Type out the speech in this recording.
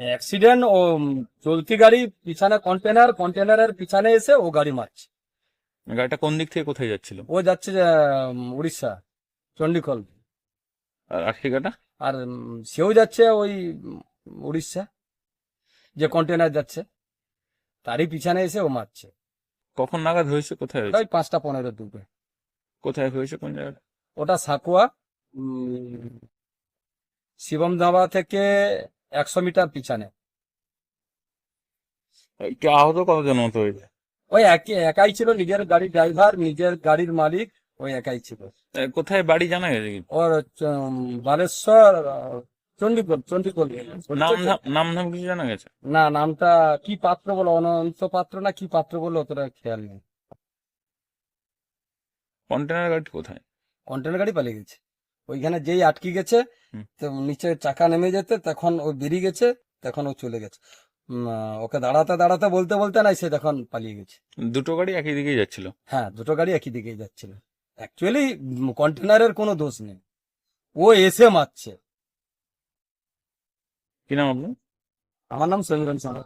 Accident ও চলতি গাড়ি পিছনে কন্টেনার কন্টেনারের পিছনে এসে ও গাড়ি মারছে। গাড়িটা কোন দিক থেকে কোথায় যাচ্ছিল? ও যাচ্ছে যে, উম, উড়িষ্যা চণ্ডীখল আর আশিকাটা আর উম, সেও যাচ্ছে ওই উম, উড়িষ্যা যে কন্টেনার যাচ্ছে। তারই পিছনে এসে ও মারছে। কখন নাগাদ হয়েছে? কোথায় হয়েছে? ওই পাঁচটা পনেরো দুবে কোথায় হয়েছে কোন জায়গায়? ওটা সাকুয়া উম, শিবম ধাবা থেকে একশো মিটার পিছনে। আহত কতজন মতো হয়েছে? ওই একই একাই ছিল নিজের গাড়ির ড্রাইভার নিজের গাড়ির মালিক ওই একাই ছিল। কোথায় বাড়ি জানা গেছে কি? ওর বালেশ্বর চণ্ডীগড় চণ্ডীগড়। নাম ধাম নাম কিছু জানা গেছে? না নামটা কি পাত্র বলো অনন্ত পাত্র না কি পাত্র বলো অতটা খেয়াল নেই। কন্টেনার গাড়িটি কোথায়? কন্টেনার গাড়ি পালিয়ে গেছে। ওইখানে যেই আটকে গেছে তো নিচে চাকা নেমে যেতে তখন ও বেরিয়ে গেছে তখন ও চলে গেছে। ওকে দাঁড়াতে দাঁড়াতে বলতে বলতে নাই সে তখন পালিয়ে গেছে। দুটো গাড়ি একই দিকেই যাচ্ছিল? হ্যাঁ দুটো গাড়ি একই দিকেই যাচ্ছিল। অ্যাকচুয়ালি কন্টেনারের কোনো দোষ নেই। ও এসে মারছে। কি নাম আপনার? আমার নাম সমীরণ সাহা।